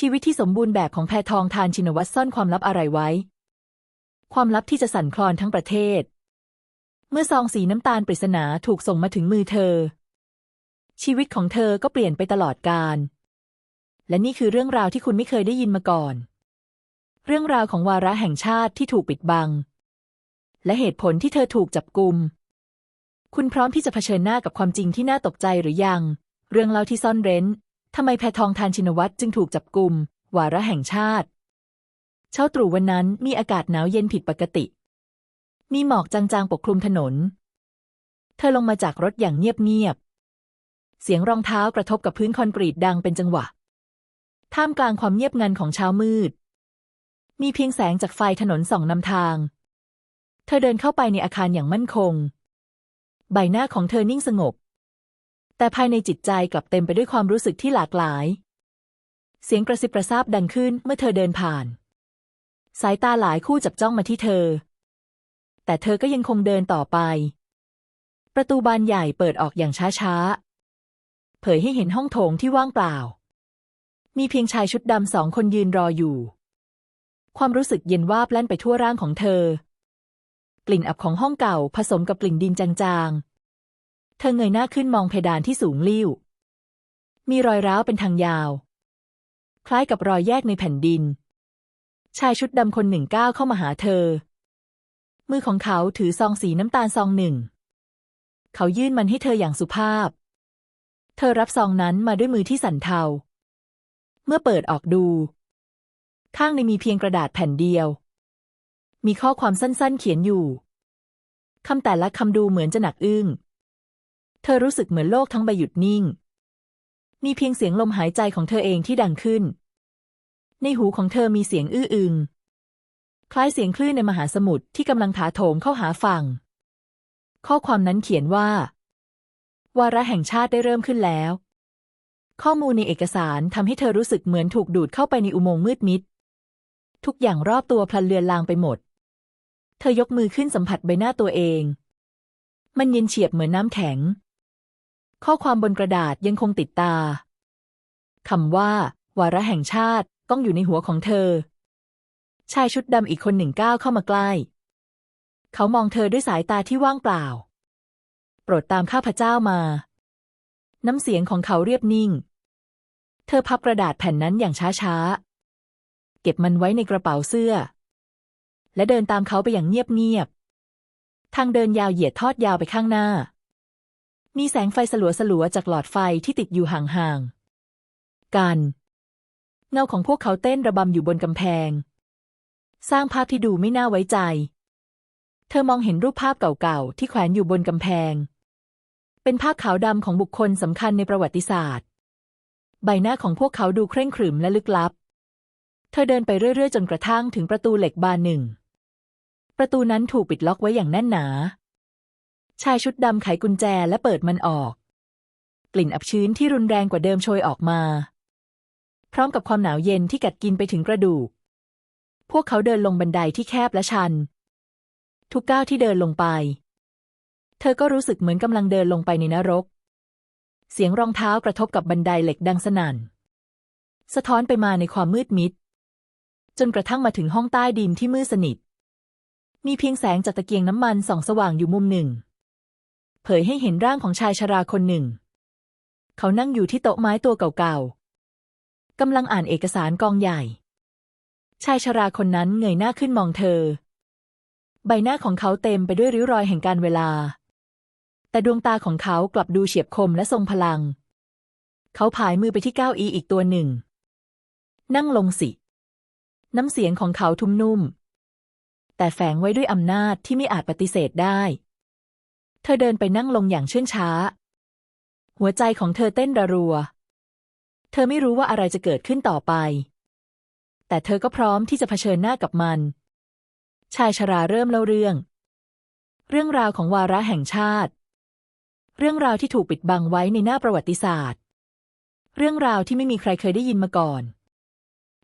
ชีวิตที่สมบูรณ์แบบของแพทองทานชินวัตรซ่อนความลับอะไรไว้ ความลับที่จะสั่นคลอนทั้งประเทศ เมื่อซองสีน้ำตาลปริศนาถูกส่งมาถึงมือเธอ ชีวิตของเธอก็เปลี่ยนไปตลอดกาลและนี่คือเรื่องราวที่คุณไม่เคยได้ยินมาก่อน เรื่องราวของวาระแห่งชาติที่ถูกปิดบัง และเหตุผลที่เธอถูกจับกุม คุณพร้อมที่จะเผชิญหน้ากับความจริงที่น่าตกใจหรือยัง เรื่องเล่าที่ซ่อนเร้น ทำไมแพทองทานชินวัตรจึงถูกจับกลุ่มวาระแห่งชาติ เช้าตรู่วันนั้นมีอากาศหนาวเย็นผิดปกติ มีหมอกจางๆปกคลุมถนน เธอลงมาจากรถอย่างเงียบๆ เสียงรองเท้ากระทบกับพื้นคอนกรีตดังเป็นจังหวะ ท่ามกลางความเงียบงันของเช้ามืด มีเพียงแสงจากไฟถนนส่องนำทาง เธอเดินเข้าไปในอาคารอย่างมั่นคง ใบหน้าของเธอนิ่งสงบ แต่ภายในจิตใจกลับเต็มไปด้วยความรู้สึกที่หลากหลาย เสียงกระซิบกระซาบดังขึ้นเมื่อเธอเดินผ่าน สายตาหลายคู่จับจ้องมาที่เธอ แต่เธอก็ยังคงเดินต่อไป ประตูบานใหญ่เปิดออกอย่างช้าๆ เผยให้เห็นห้องโถงที่ว่างเปล่า มีเพียงชายชุดดำสองคนยืนรออยู่ ความรู้สึกเย็นวาบแล่นไปทั่วร่างของเธอ กลิ่นอับของห้องเก่าผสมกับกลิ่นดินจาง เธอเงยหน้าขึ้นมองเพดานที่สูงลิ่ว มีรอยร้าวเป็นทางยาว คล้ายกับรอยแยกในแผ่นดิน ชายชุดดำคนหนึ่งก้าวเข้ามาหาเธอ มือของเขาถือซองสีน้ำตาลซองหนึ่ง เขายื่นมันให้เธออย่างสุภาพ เธอรับซองนั้นมาด้วยมือที่สั่นเทา เมื่อเปิดออกดู ข้างในมีเพียงกระดาษแผ่นเดียว มีข้อความสั้นๆเขียนอยู่คำแต่ละคำดูเหมือนจะหนักอึ้ง เธอรู้สึกเหมือนโลกทั้งใบหยุดนิ่ง มีเพียงเสียงลมหายใจของเธอเองที่ดังขึ้น ในหูของเธอมีเสียงอื้ออึง คล้ายเสียงคลื่นในมหาสมุทรที่กำลังถาโถมเข้าหาฝั่ง ข้อความนั้นเขียนว่า วาระแห่งชาติได้เริ่มขึ้นแล้ว ข้อมูลในเอกสารทำให้เธอรู้สึกเหมือนถูกดูดเข้าไปในอุโมงค์มืดมิด ทุกอย่างรอบตัวพลันเลือนลางไปหมด เธอยกมือขึ้นสัมผัสใบหน้าตัวเองมันเย็นเฉียบเหมือนน้ำแข็ง ข้อความบนกระดาษยังคงติดตาคำว่า วาระแห่งชาติต้องอยู่ในหัวของเธอ ชายชุดดำอีกคนหนึ่งก้าวเข้ามาใกล้ เขามองเธอด้วยสายตาที่ว่างเปล่า โปรดตามข้าพเจ้ามา น้ำเสียงของเขาเรียบนิ่ง เธอพับกระดาษแผ่นนั้นอย่างช้าๆ เก็บมันไว้ในกระเป๋าเสื้อ และเดินตามเขาไปอย่างเงียบๆทางเดินยาวเหยียดทอดยาวไปข้างหน้า มีแสงไฟสลัวๆจากหลอดไฟที่ติดอยู่ห่างๆกัน เงาของพวกเขาเต้นระบำอยู่บนกำแพง สร้างภาพที่ดูไม่น่าไว้ใจ เธอมองเห็นรูปภาพเก่าๆที่แขวนอยู่บนกำแพง เป็นภาพขาวดำของบุคคลสำคัญในประวัติศาสตร์ ใบหน้าของพวกเขาดูเคร่งขรึมและลึกลับ เธอเดินไปเรื่อยๆ จนกระทั่งถึงประตูเหล็กบานหนึ่ง ประตูนั้นถูกปิดล็อกไว้อย่างแน่นหนา ชายชุดดำไขกุญแจและเปิดมันออก กลิ่นอับชื้นที่รุนแรงกว่าเดิมโชยออกมา พร้อมกับความหนาวเย็นที่กัดกินไปถึงกระดูก พวกเขาเดินลงบันไดที่แคบและชัน ทุกก้าวที่เดินลงไป เธอก็รู้สึกเหมือนกำลังเดินลงไปในนรก เสียงรองเท้ากระทบกับบันไดเหล็กดังสนั่น สะท้อนไปมาในความมืดมิด จนกระทั่งมาถึงห้องใต้ดินที่มืดสนิท มีเพียงแสงจากตะเกียงน้ำมันส่องสว่างอยู่มุมหนึ่ง เผยให้เห็นร่างของชายชราคนหนึ่ง เขานั่งอยู่ที่โต๊ะไม้ตัวเก่าๆกำลังอ่านเอกสารกองใหญ่ ชายชราคนนั้นเงยหน้าขึ้นมองเธอ ใบหน้าของเขาเต็มไปด้วยริ้วรอยแห่งการเวลา แต่ดวงตาของเขากลับดูเฉียบคมและทรงพลัง เขาผายมือไปที่เก้าอี้อีกตัวหนึ่ง นั่งลงสิ น้ำเสียงของเขาทุ้มนุ่ม แต่แฝงไว้ด้วยอำนาจที่ไม่อาจปฏิเสธได้ เธอเดินไปนั่งลงอย่างเชื่องช้า หัวใจของเธอเต้นระรัว เธอไม่รู้ว่าอะไรจะเกิดขึ้นต่อไป แต่เธอก็พร้อมที่จะเผชิญหน้ากับมัน ชายชราเริ่มเล่าเรื่อง เรื่องราวของวาระแห่งชาติ เรื่องราวที่ถูกปิดบังไว้ในหน้าประวัติศาสตร์ เรื่องราวที่ไม่มีใครเคยได้ยินมาก่อน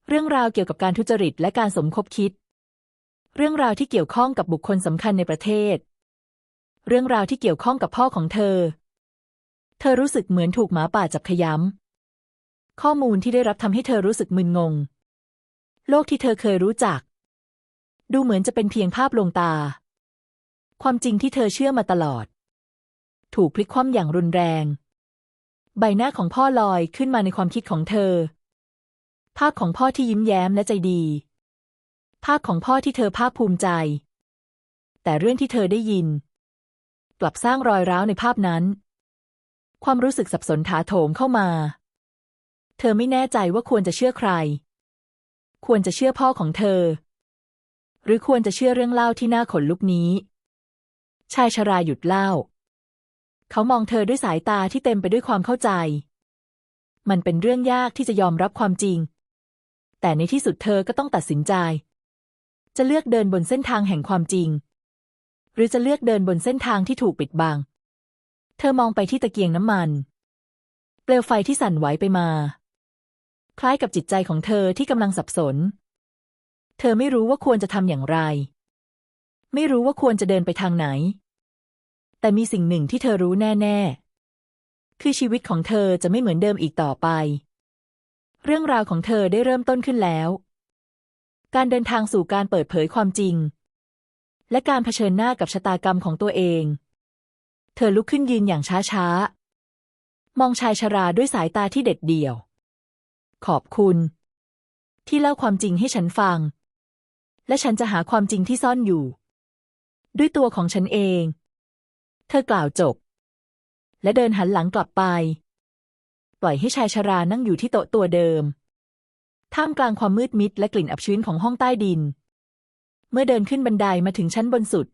เรื่องราวเกี่ยวกับการทุจริตและการสมคบคิด เรื่องราวที่เกี่ยวข้องกับบุคคลสำคัญในประเทศ เรื่องราวที่เกี่ยวข้องกับพ่อของเธอ เธอรู้สึกเหมือนถูกหมาป่าจับขย้ข้อมูลที่ได้รับทำให้เธอรู้สึกมึนงง โลกที่เธอเคยรู้จัก ดูเหมือนจะเป็นเพียงภาพลวงตา ความจริงที่เธอเชื่อมาตลอด ถูกพลิกคว่ำอย่างรุนแรง ใบหน้าของพ่อลอยขึ้นมาในความคิดของเธอ ภาพของพ่อที่ยิ้มแย้มและใจดี ภาพของพ่อที่เธอภาคภูมิใจ แต่เรื่องที่เธอได้ยิน กลับสร้างรอยร้าวในภาพนั้น ความรู้สึกสับสนถาโถมเข้ามา เธอไม่แน่ใจว่าควรจะเชื่อใคร ควรจะเชื่อพ่อของเธอ หรือควรจะเชื่อเรื่องเล่าที่น่าขนลุกนี้ ชายชราหยุดเล่า เขามองเธอด้วยสายตาที่เต็มไปด้วยความเข้าใจ มันเป็นเรื่องยากที่จะยอมรับความจริง แต่ในที่สุดเธอก็ต้องตัดสินใจ จะเลือกเดินบนเส้นทางแห่งความจริง หรือจะเลือกเดินบนเส้นทางที่ถูกปิดบัง เธอมองไปที่ตะเกียงน้ำมัน เปลวไฟที่สั่นไหวไปมา คล้ายกับจิตใจของเธอที่กำลังสับสน เธอไม่รู้ว่าควรจะทำอย่างไร ไม่รู้ว่าควรจะเดินไปทางไหน แต่มีสิ่งหนึ่งที่เธอรู้แน่ๆ คือชีวิตของเธอจะไม่เหมือนเดิมอีกต่อไป เรื่องราวของเธอได้เริ่มต้นขึ้นแล้ว การเดินทางสู่การเปิดเผยความจริง และการเผชิญหน้ากับชะตากรรมของตัวเอง เธอลุกขึ้นยืนอย่างช้าๆ มองชายชราด้วยสายตาที่เด็ดเดี่ยว ขอบคุณ ที่เล่าความจริงให้ฉันฟัง และฉันจะหาความจริงที่ซ่อนอยู่ ด้วยตัวของฉันเอง เธอกล่าวจบ และเดินหันหลังกลับไป ปล่อยให้ชายชรานั่งอยู่ที่โต๊ะตัวเดิม ท่ามกลางความมืดมิดและกลิ่นอับชื้นของห้องใต้ดิน เมื่อเดินขึ้นบันไดมาถึงชั้นบนสุด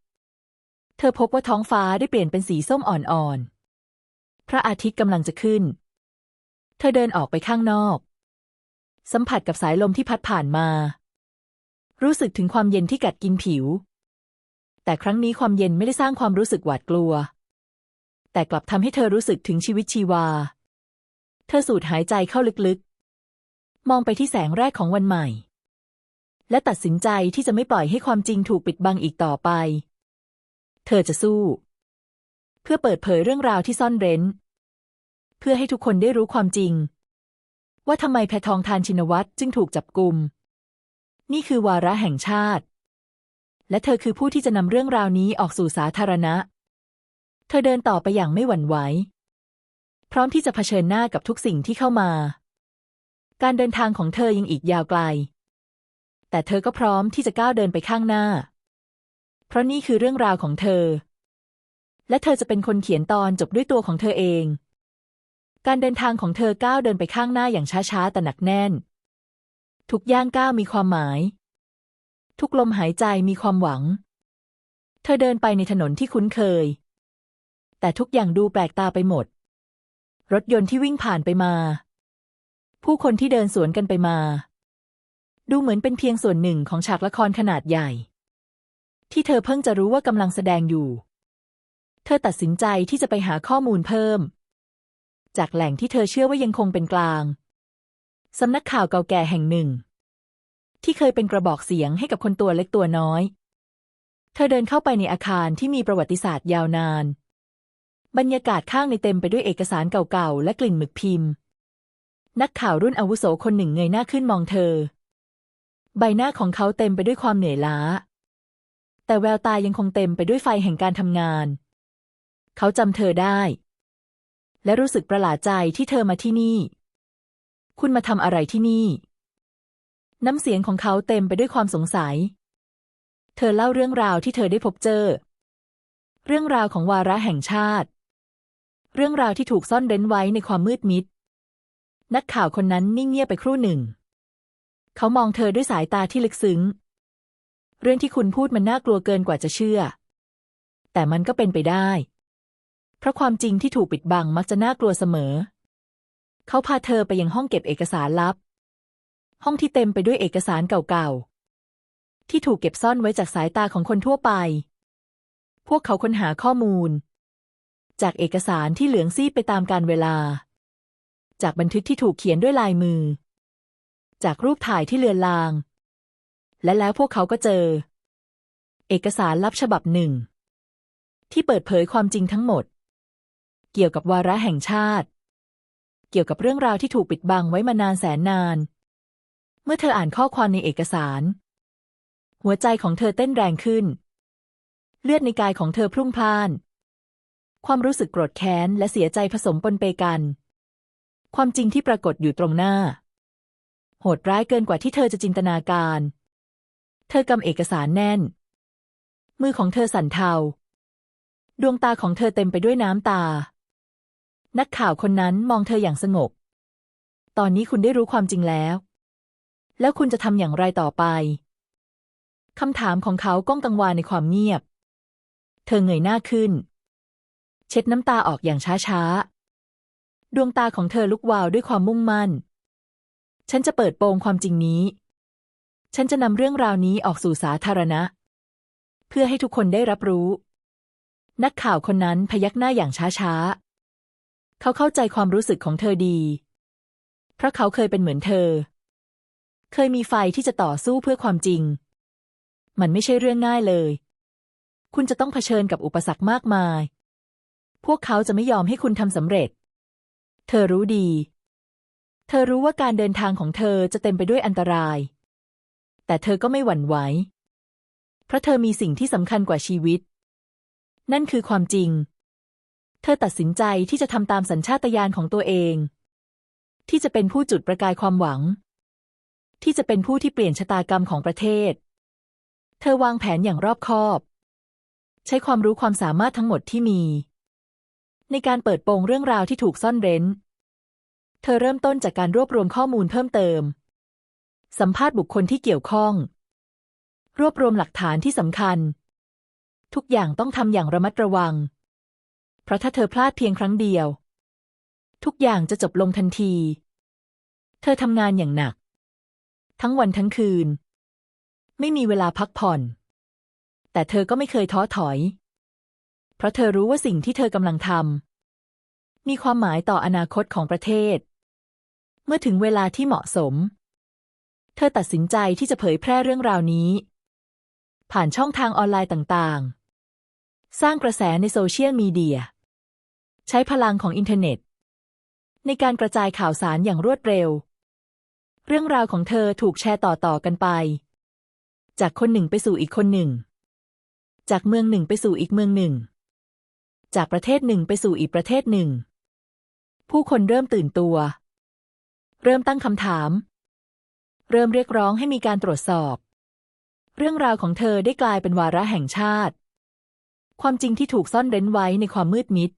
เธอพบว่าท้องฟ้าได้เปลี่ยนเป็นสีส้มอ่อนๆ พระอาทิตย์กำลังจะขึ้น เธอเดินออกไปข้างนอก สัมผัสกับสายลมที่พัดผ่านมา รู้สึกถึงความเย็นที่กัดกินผิว แต่ครั้งนี้ความเย็นไม่ได้สร้างความรู้สึกหวาดกลัว แต่กลับทำให้เธอรู้สึกถึงชีวิตชีวา เธอสูดหายใจเข้าลึกๆ มองไปที่แสงแรกของวันใหม่ และตัดสินใจที่จะไม่ปล่อยให้ความจริงถูกปิดบังอีกต่อไป เธอจะสู้ เพื่อเปิดเผยเรื่องราวที่ซ่อนเร้น เพื่อให้ทุกคนได้รู้ความจริง ว่าทำไมแพทองทานชินวัตรจึงถูกจับกุมนี่คือวาระแห่งชาติ และเธอคือผู้ที่จะนำเรื่องราวนี้ออกสู่สาธารณะ เธอเดินต่อไปอย่างไม่หวั่นไหว พร้อมที่จะเผชิญหน้ากับทุกสิ่งที่เข้ามา การเดินทางของเธอยังอีกยาวไกล แต่เธอก็พร้อมที่จะก้าวเดินไปข้างหน้า เพราะนี่คือเรื่องราวของเธอ และเธอจะเป็นคนเขียนตอนจบด้วยตัวของเธอเอง การเดินทางของเธอก้าวเดินไปข้างหน้าอย่างช้าๆแต่หนักแน่น ทุกย่างก้าวมีความหมาย ทุกลมหายใจมีความหวัง เธอเดินไปในถนนที่คุ้นเคย แต่ทุกอย่างดูแปลกตาไปหมด รถยนต์ที่วิ่งผ่านไปมา ผู้คนที่เดินสวนกันไปมา ดูเหมือนเป็นเพียงส่วนหนึ่งของฉากละครขนาดใหญ่ ที่เธอเพิ่งจะรู้ว่ากำลังแสดงอยู่ เธอตัดสินใจที่จะไปหาข้อมูลเพิ่ม จากแหล่งที่เธอเชื่อว่ายังคงเป็นกลางสำนักข่าวเก่าแก่แห่งหนึ่ง ที่เคยเป็นกระบอกเสียงให้กับคนตัวเล็กตัวน้อย เธอเดินเข้าไปในอาคารที่มีประวัติศาสตร์ยาวนาน บรรยากาศข้างในเต็มไปด้วยเอกสารเก่าๆและกลิ่นหมึกพิมพ์ นักข่าวรุ่นอาวุโสคนหนึ่งเงยหน้าขึ้นมองเธอ ใบหน้าของเขาเต็มไปด้วยความเหนื่อยล้า แต่แววตายังคงเต็มไปด้วยไฟแห่งการทำงาน เขาจำเธอได้ และรู้สึกประหลาดใจที่เธอมาที่นี่ คุณมาทำอะไรที่นี่ น้ำเสียงของเขาเต็มไปด้วยความสงสัย เธอเล่าเรื่องราวที่เธอได้พบเจอ เรื่องราวของวาระแห่งชาติ เรื่องราวที่ถูกซ่อนเร้นไว้ในความมืดมิด นักข่าวคนนั้นนิ่งเงียบไปครู่หนึ่ง เขามองเธอด้วยสายตาที่ลึกซึ้ง เรื่องที่คุณพูดมันน่ากลัวเกินกว่าจะเชื่อ แต่มันก็เป็นไปได้ เพราะความจริงที่ถูกปิดบังมักจะน่ากลัวเสมอ เขาพาเธอไปยังห้องเก็บเอกสารลับ ห้องที่เต็มไปด้วยเอกสารเก่าๆ ที่ถูกเก็บซ่อนไว้จากสายตาของคนทั่วไป พวกเขาค้นหาข้อมูล จากเอกสารที่เหลืองซีดไปตามกาลเวลา จากบันทึกที่ถูกเขียนด้วยลายมือ จากรูปถ่ายที่เลือนลาง และแล้วพวกเขาก็เจอ เอกสารลับฉบับหนึ่ง ที่เปิดเผยความจริงทั้งหมด เกี่ยวกับวาระแห่งชาติ เกี่ยวกับเรื่องราวที่ถูกปิดบังไว้มานานแสนนาน เมื่อเธออ่านข้อความในเอกสาร หัวใจของเธอเต้นแรงขึ้น เลือดในกายของเธอพรุ่งพล่าน ความรู้สึกโกรธแค้นและเสียใจผสมปนเปกัน ความจริงที่ปรากฏอยู่ตรงหน้า โหดร้ายเกินกว่าที่เธอจะจินตนาการ เธอกำเอกสารแน่น มือของเธอสั่นเทา ดวงตาของเธอเต็มไปด้วยน้ำตา นักข่าวคนนั้นมองเธออย่างสงบ ตอนนี้คุณได้รู้ความจริงแล้ว แล้วคุณจะทำอย่างไรต่อไปคำถามของเขาก้องกังวานในความเงียบ เธอเงยหน้าขึ้น เช็ดน้ำตาออกอย่างช้าๆ ดวงตาของเธอลุกวาวด้วยความมุ่งมั่น ฉันจะเปิดโปงความจริงนี้ ฉันจะนำเรื่องราวนี้ออกสู่สาธารณะ เพื่อให้ทุกคนได้รับรู้ นักข่าวคนนั้นพยักหน้าอย่างช้าๆ เขาเข้าใจความรู้สึกของเธอดี เพราะเขาเคยเป็นเหมือนเธอ เคยมีไฟที่จะต่อสู้เพื่อความจริง มันไม่ใช่เรื่องง่ายเลย คุณจะต้องเผชิญกับอุปสรรคมากมาย พวกเขาจะไม่ยอมให้คุณทำสำเร็จ เธอรู้ดี เธอรู้ว่าการเดินทางของเธอจะเต็มไปด้วยอันตราย แต่เธอก็ไม่หวั่นไหว เพราะเธอมีสิ่งที่สำคัญกว่าชีวิต นั่นคือความจริง เธอตัดสินใจที่จะทำตามสัญชาตญาณของตัวเอง ที่จะเป็นผู้จุดประกายความหวัง ที่จะเป็นผู้ที่เปลี่ยนชะตากรรมของประเทศ เธอวางแผนอย่างรอบคอบ ใช้ความรู้ความสามารถทั้งหมดที่มี ในการเปิดโปงเรื่องราวที่ถูกซ่อนเร้น เธอเริ่มต้นจากการรวบรวมข้อมูลเพิ่มเติม สัมภาษณ์บุคคลที่เกี่ยวข้อง รวบรวมหลักฐานที่สำคัญ ทุกอย่างต้องทำอย่างระมัดระวัง เพราะถ้าเธอพลาดเพียงครั้งเดียว ทุกอย่างจะจบลงทันที เธอทำงานอย่างหนัก ทั้งวันทั้งคืน ไม่มีเวลาพักผ่อน แต่เธอก็ไม่เคยท้อถอย เพราะเธอรู้ว่าสิ่งที่เธอกำลังทำมีความหมายต่ออนาคตของประเทศ เมื่อถึงเวลาที่เหมาะสม เธอตัดสินใจที่จะเผยแพร่เรื่องราวนี้ ผ่านช่องทางออนไลน์ต่างๆ สร้างกระแสในโซเชียลมีเดีย ใช้พลังของอินเทอร์เน็ต ในการกระจายข่าวสารอย่างรวดเร็ว เรื่องราวของเธอถูกแชร์ต่อๆกันไป จากคนหนึ่งไปสู่อีกคนหนึ่ง จากเมืองหนึ่งไปสู่อีกเมืองหนึ่ง จากประเทศหนึ่งไปสู่อีกประเทศหนึ่งผู้คนเริ่มตื่นตัว เริ่มตั้งคำถาม เริ่มเรียกร้องให้มีการตรวจสอบ เรื่องราวของเธอได้กลายเป็นวาระแห่งชาติ ความจริงที่ถูกซ่อนเร้นไว้ในความมืดมิด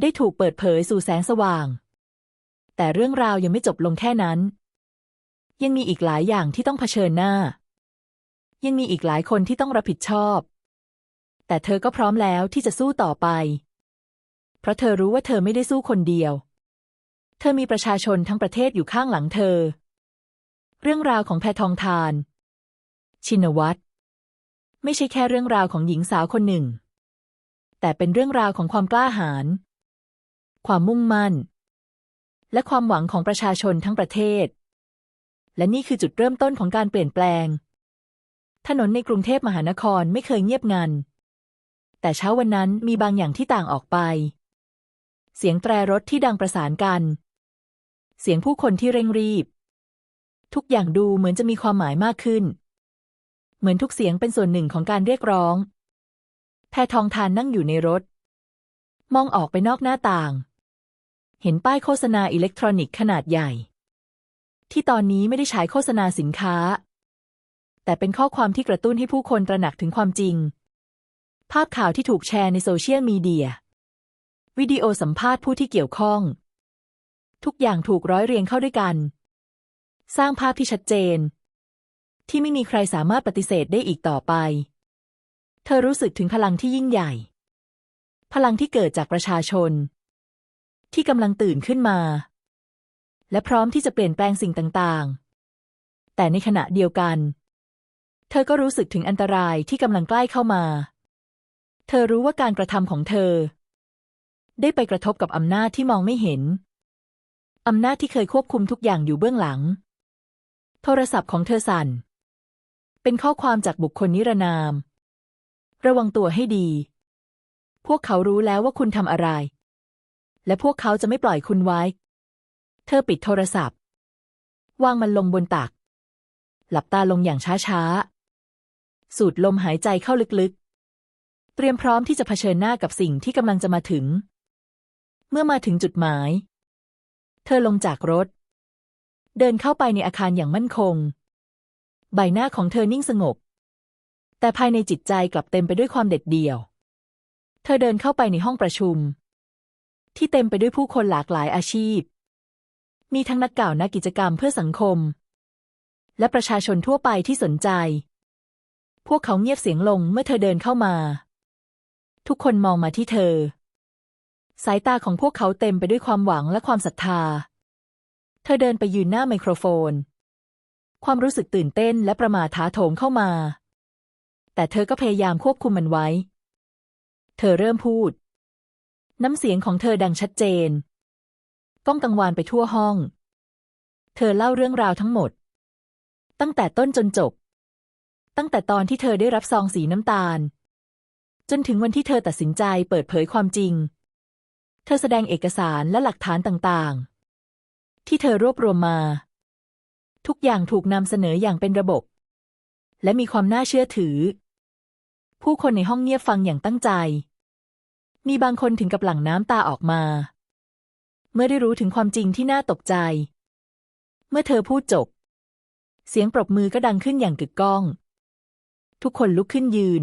ได้ถูกเปิดเผยสู่แสงสว่าง แต่เรื่องราวยังไม่จบลงแค่นั้น ยังมีอีกหลายอย่างที่ต้องเผชิญหน้า ยังมีอีกหลายคนที่ต้องรับผิดชอบ แต่เธอก็พร้อมแล้วที่จะสู้ต่อไป เพราะเธอรู้ว่าเธอไม่ได้สู้คนเดียว เธอมีประชาชนทั้งประเทศอยู่ข้างหลังเธอ เรื่องราวของแพทองทาน ชินวัตรไม่ใช่แค่เรื่องราวของหญิงสาวคนหนึ่ง แต่เป็นเรื่องราวของความกล้าหาญ ความมุ่งมั่น และความหวังของประชาชนทั้งประเทศ และนี่คือจุดเริ่มต้นของการเปลี่ยนแปลง ถนนในกรุงเทพมหานครไม่เคยเงียบงัน แต่เช้าวันนั้นมีบางอย่างที่ต่างออกไป เสียงแตรรถที่ดังประสานกัน เสียงผู้คนที่เร่งรีบ ทุกอย่างดูเหมือนจะมีความหมายมากขึ้น เหมือนทุกเสียงเป็นส่วนหนึ่งของการเรียกร้อง แพทองทานนั่งอยู่ในรถ มองออกไปนอกหน้าต่าง เห็นป้ายโฆษณาอิเล็กทรอนิกส์ขนาดใหญ่ ที่ตอนนี้ไม่ได้ฉายโฆษณาสินค้า แต่เป็นข้อความที่กระตุ้นให้ผู้คนตระหนักถึงความจริง ภาพข่าวที่ถูกแชร์ในโซเชียลมีเดียวิดีโอสัมภาษณ์ผู้ที่เกี่ยวข้อง ทุกอย่างถูกร้อยเรียงเข้าด้วยกัน สร้างภาพที่ชัดเจน ที่ไม่มีใครสามารถปฏิเสธได้อีกต่อไป เธอรู้สึกถึงพลังที่ยิ่งใหญ่ พลังที่เกิดจากประชาชน ที่กำลังตื่นขึ้นมา และพร้อมที่จะเปลี่ยนแปลงสิ่งต่างๆ แต่ในขณะเดียวกัน เธอก็รู้สึกถึงอันตรายที่กำลังใกล้เข้ามา เธอรู้ว่าการกระทำของเธอได้ไปกระทบกับอำนาจที่มองไม่เห็น อำนาจที่เคยควบคุมทุกอย่างอยู่เบื้องหลัง โทรศัพท์ของเธอสั่น เป็นข้อความจากบุคคลนิรนาม ระวังตัวให้ดี พวกเขารู้แล้วว่าคุณทำอะไร และพวกเขาจะไม่ปล่อยคุณไว้ เธอปิดโทรศัพท์ วางมันลงบนตัก หลับตาลงอย่างช้าๆ สูดลมหายใจเข้าลึกๆ เตรียมพร้อมที่จะเผชิญหน้ากับสิ่งที่กำลังจะมาถึง เมื่อมาถึงจุดหมาย เธอลงจากรถ เดินเข้าไปในอาคารอย่างมั่นคง ใบหน้าของเธอนิ่งสงบ แต่ภายในจิตใจกลับเต็มไปด้วยความเด็ดเดี่ยว เธอเดินเข้าไปในห้องประชุม ที่เต็มไปด้วยผู้คนหลากหลายอาชีพ มีทั้งนักก่าวนักกิจกรรมเพื่อสังคม และประชาชนทั่วไปที่สนใจ พวกเขาเงียบเสียงลงเมื่อเธอเดินเข้ามา ทุกคนมองมาที่เธอ สายตาของพวกเขาเต็มไปด้วยความหวังและความศรัทธา เธอเดินไปยืนหน้าไมโครโฟน ความรู้สึกตื่นเต้นและประหมาท้าโถมเข้ามา แต่เธอก็พยายามควบคุมมันไว้ เธอเริ่มพูด น้ำเสียงของเธอดังชัดเจน ก้องกังวานไปทั่วห้อง เธอเล่าเรื่องราวทั้งหมด ตั้งแต่ต้นจนจบ ตั้งแต่ตอนที่เธอได้รับซองสีน้ำตาล จนถึงวันที่เธอตัดสินใจเปิดเผยความจริง เธอแสดงเอกสารและหลักฐานต่างๆ ที่เธอรวบรวมมา ทุกอย่างถูกนำเสนออย่างเป็นระบบ และมีความน่าเชื่อถือ ผู้คนในห้องเงียบฟังอย่างตั้งใจ มีบางคนถึงกับหลั่งน้ำตาออกมา เมื่อได้รู้ถึงความจริงที่น่าตกใจ เมื่อเธอพูดจบ เสียงปรบมือก็ดังขึ้นอย่างกึกก้อง ทุกคนลุกขึ้นยืน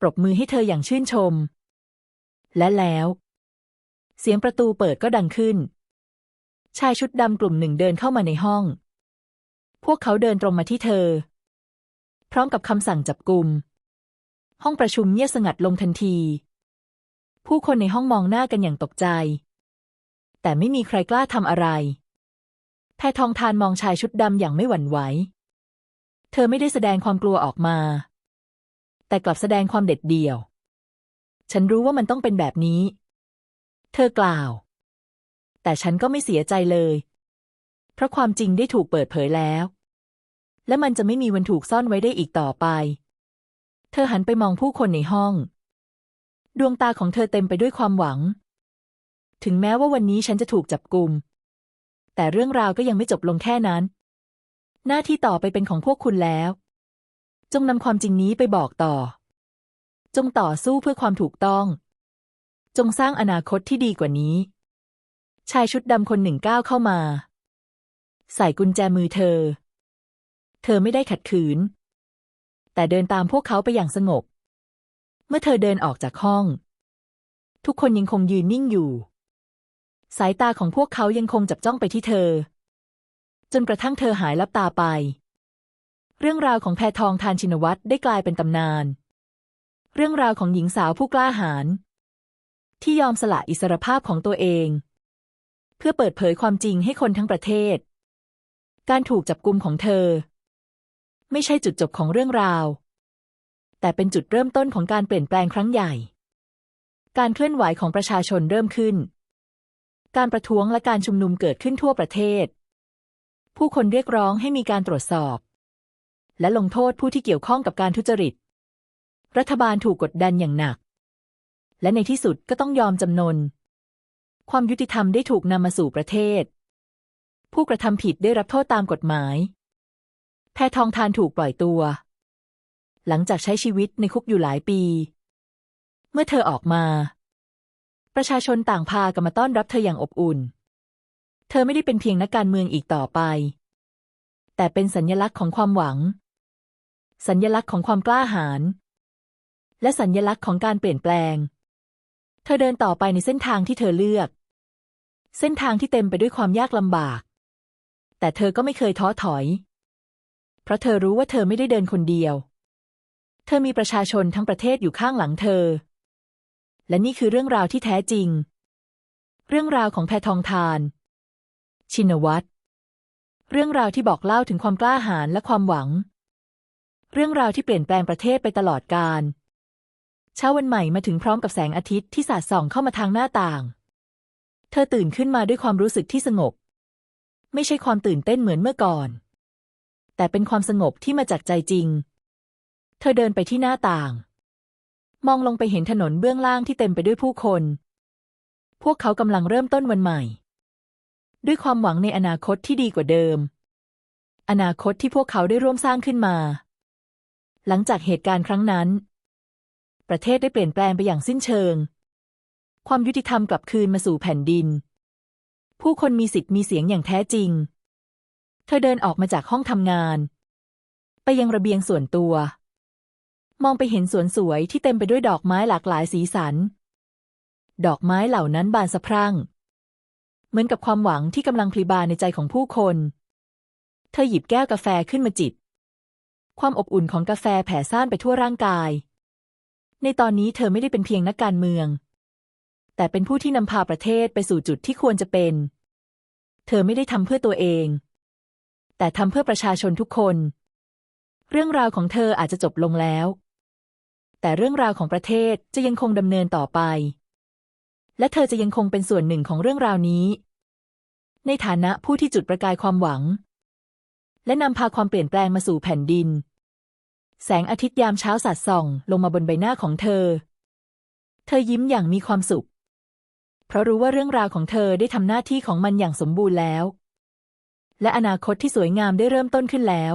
ปรบมือให้เธออย่างชื่นชม และแล้ว เสียงประตูเปิดก็ดังขึ้น ชายชุดดำกลุ่มหนึ่งเดินเข้ามาในห้อง พวกเขาเดินตรงมาที่เธอ พร้อมกับคำสั่งจับกลุ่ม ห้องประชุมเงียบสงัดลงทันที ผู้คนในห้องมองหน้ากันอย่างตกใจ แต่ไม่มีใครกล้าทำอะไร แพทองทานมองชายชุดดำอย่างไม่หวั่นไหว เธอไม่ได้แสดงความกลัวออกมา แต่กลับแสดงความเด็ดเดี่ยว ฉันรู้ว่ามันต้องเป็นแบบนี้ เธอกล่าว แต่ฉันก็ไม่เสียใจเลย เพราะความจริงได้ถูกเปิดเผยแล้ว และมันจะไม่มีวันถูกซ่อนไว้ได้อีกต่อไป เธอหันไปมองผู้คนในห้อง ดวงตาของเธอเต็มไปด้วยความหวัง ถึงแม้ว่าวันนี้ฉันจะถูกจับกุมแต่เรื่องราวก็ยังไม่จบลงแค่นั้น หน้าที่ต่อไปเป็นของพวกคุณแล้ว จงนำความจริงนี้ไปบอกต่อ จงต่อสู้เพื่อความถูกต้อง จงสร้างอนาคตที่ดีกว่านี้ ชายชุดดำคนหนึ่งก้าวเข้ามา ใส่กุญแจมือเธอ เธอไม่ได้ขัดขืน แต่เดินตามพวกเขาไปอย่างสงบ เมื่อเธอเดินออกจากห้อง ทุกคนยังคงยืนนิ่งอยู่ สายตาของพวกเขายังคงจับจ้องไปที่เธอ จนกระทั่งเธอหายลับตาไป เรื่องราวของแพทองทานชินวัตรได้กลายเป็นตำนาน เรื่องราวของหญิงสาวผู้กล้าหาญ ที่ยอมสละอิสรภาพของตัวเอง เพื่อเปิดเผยความจริงให้คนทั้งประเทศ การถูกจับกุมของเธอ ไม่ใช่จุดจบของเรื่องราว แต่เป็นจุดเริ่มต้นของการเปลี่ยนแปลงครั้งใหญ่ การเคลื่อนไหวของประชาชนเริ่มขึ้น การประท้วงและการชุมนุมเกิดขึ้นทั่วประเทศ ผู้คนเรียกร้องให้มีการตรวจสอบ และลงโทษผู้ที่เกี่ยวข้องกับการทุจริต รัฐบาลถูกกดดันอย่างหนัก และในที่สุดก็ต้องยอมจำนน ความยุติธรรมได้ถูกนำมาสู่ประเทศ ผู้กระทำผิดได้รับโทษตามกฎหมาย แพทองทานถูกปล่อยตัว หลังจากใช้ชีวิตในคุกอยู่หลายปี เมื่อเธอออกมา ประชาชนต่างพากันมาต้อนรับเธออย่างอบอุ่น เธอไม่ได้เป็นเพียงนักการเมืองอีกต่อไป แต่เป็นสัญลักษณ์ของความหวัง สัญลักษณ์ของความกล้าหาญและสัญลักษณ์ของการเปลี่ยนแปลง เธอเดินต่อไปในเส้นทางที่เธอเลือก เส้นทางที่เต็มไปด้วยความยากลำบาก แต่เธอก็ไม่เคยท้อถอย เพราะเธอรู้ว่าเธอไม่ได้เดินคนเดียว เธอมีประชาชนทั้งประเทศอยู่ข้างหลังเธอ และนี่คือเรื่องราวที่แท้จริง เรื่องราวของแพทองทาน ชินวัตรเรื่องราวที่บอกเล่าถึงความกล้าหาญและความหวัง เรื่องราวที่เปลี่ยนแปลงประเทศไปตลอดกาล เช้าวันใหม่มาถึงพร้อมกับแสงอาทิตย์ที่สาดส่องเข้ามาทางหน้าต่าง เธอตื่นขึ้นมาด้วยความรู้สึกที่สงบ ไม่ใช่ความตื่นเต้นเหมือนเมื่อก่อน แต่เป็นความสงบที่มาจากใจจริง เธอเดินไปที่หน้าต่าง มองลงไปเห็นถนนเบื้องล่างที่เต็มไปด้วยผู้คน พวกเขากำลังเริ่มต้นวันใหม่ ด้วยความหวังในอนาคตที่ดีกว่าเดิม อนาคตที่พวกเขาได้ร่วมสร้างขึ้นมา หลังจากเหตุการณ์ครั้งนั้น ประเทศได้เปลี่ยนแปลงไปอย่างสิ้นเชิง ความยุติธรรมกลับคืนมาสู่แผ่นดิน ผู้คนมีสิทธิ์มีเสียงอย่างแท้จริง เธอเดินออกมาจากห้องทำงาน ไปยังระเบียงส่วนตัว มองไปเห็นสวนสวยที่เต็มไปด้วยดอกไม้หลากหลายสีสัน ดอกไม้เหล่านั้นบานสะพรั่ง เหมือนกับความหวังที่กำลังพลีบานในใจของผู้คน เธอหยิบแก้วกาแฟขึ้นมาจิบความอบอุ่นของกาแฟแผ่ซ่านไปทั่วร่างกาย ในตอนนี้เธอไม่ได้เป็นเพียงนักการเมือง แต่เป็นผู้ที่นำพาประเทศไปสู่จุดที่ควรจะเป็น เธอไม่ได้ทำเพื่อตัวเอง แต่ทำเพื่อประชาชนทุกคน เรื่องราวของเธออาจจะจบลงแล้ว แต่เรื่องราวของประเทศจะยังคงดำเนินต่อไป และเธอจะยังคงเป็นส่วนหนึ่งของเรื่องราวนี้ ในฐานะผู้ที่จุดประกายความหวัง และนำพาความเปลี่ยนแปลงมาสู่แผ่นดิน แสงอาทิตย์ยามเช้าสาดส่อง ลงมาบนใบหน้าของเธอ เธอยิ้มอย่างมีความสุข เพราะรู้ว่าเรื่องราวของเธอได้ทำหน้าที่ของมันอย่างสมบูรณ์แล้ว และอนาคตที่สวยงามได้เริ่มต้นขึ้นแล้ว